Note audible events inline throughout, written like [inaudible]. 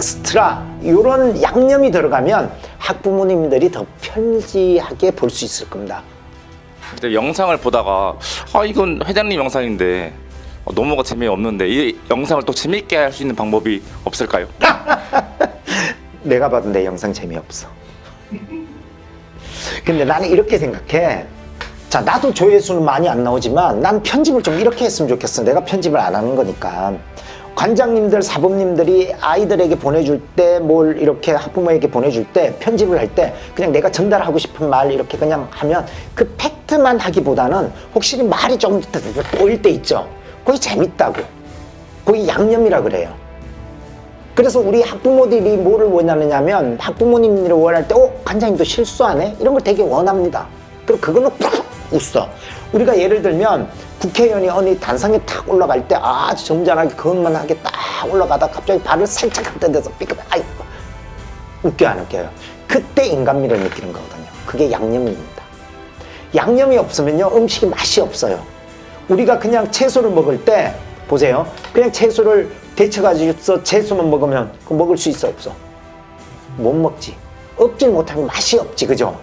엑스트라 이런 양념이 들어가면 학부모님들이 더 편지하게 볼 수 있을 겁니다. 근데 영상을 보다가 아 이건 회장님 영상인데 어, 너무가 재미없는데 이 영상을 또 재밌게 할 수 있는 방법이 없을까요? [laughs] 내가 봐도 내 영상 재미없어. 근데 나는 이렇게 생각해. 자, 나도 조회수는 많이 안 나오지만 난 편집을 좀 이렇게 했으면 좋겠어. 내가 편집을 안 하는 거니까. 관장님들, 사범님들이 아이들에게 보내줄 때, 뭘 이렇게 학부모에게 보내줄 때, 편집을 할 때, 그냥 내가 전달하고 싶은 말 이렇게 그냥 하면 그 팩트만 하기보다는 혹시 말이 조금 더 보일 때 있죠. 그게 재밌다고. 그게 양념이라 그래요. 그래서 우리 학부모들이 뭐를 원하느냐면 학부모님들이 원할 때, 어, 관장님도 실수하네? 이런 걸 되게 원합니다. 그럼 그거는 푹 웃어. 우리가 예를 들면 국회의원이 어느 단상에 탁 올라갈 때 아주 점잖하게 그것만 하게 딱 올라가다 갑자기 발을 살짝 갖다 대서 삐끗, 아이 웃겨 안 웃겨요? 그때 인간미를 느끼는 거거든요. 그게 양념입니다. 양념이 없으면요 음식이 맛이 없어요. 우리가 그냥 채소를 먹을 때 보세요. 그냥 채소를 데쳐가지고 채소만 먹으면 그 먹을 수 있어 없어? 못 먹지. 없질 못하면 맛이 없지, 그죠?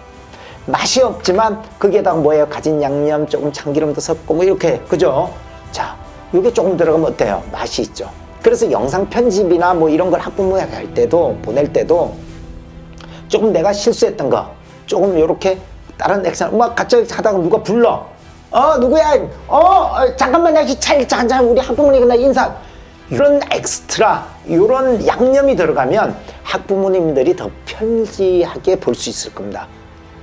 맛이 없지만 거기에다가 뭐예요? 가진 양념 조금 참기름도 섞고 뭐 이렇게 그죠? 자, 이게 조금 들어가면 어때요? 맛이 있죠. 그래서 영상 편집이나 뭐 이런 걸 학부모에게 할 때도 보낼 때도 조금 내가 실수했던 거 조금 이렇게 다른 액션 막 갑자기 하다가 누가 불러 어 누구야 어, 어, 잠깐만 나 차일 잠깐 우리 학부모님께 나 인사 이런 엑스트라 이런 양념이 들어가면 학부모님들이 더 편지하게 볼 수 있을 겁니다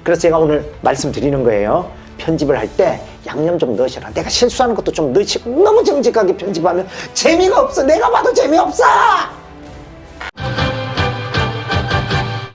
그래서 제가 오늘 말씀드리는 거예요. 편집을 할 때 양념 좀 넣으셔라. 내가 실수하는 것도 좀 넣으시고 너무 정직하게 편집하면 재미가 없어. 내가 봐도 재미없어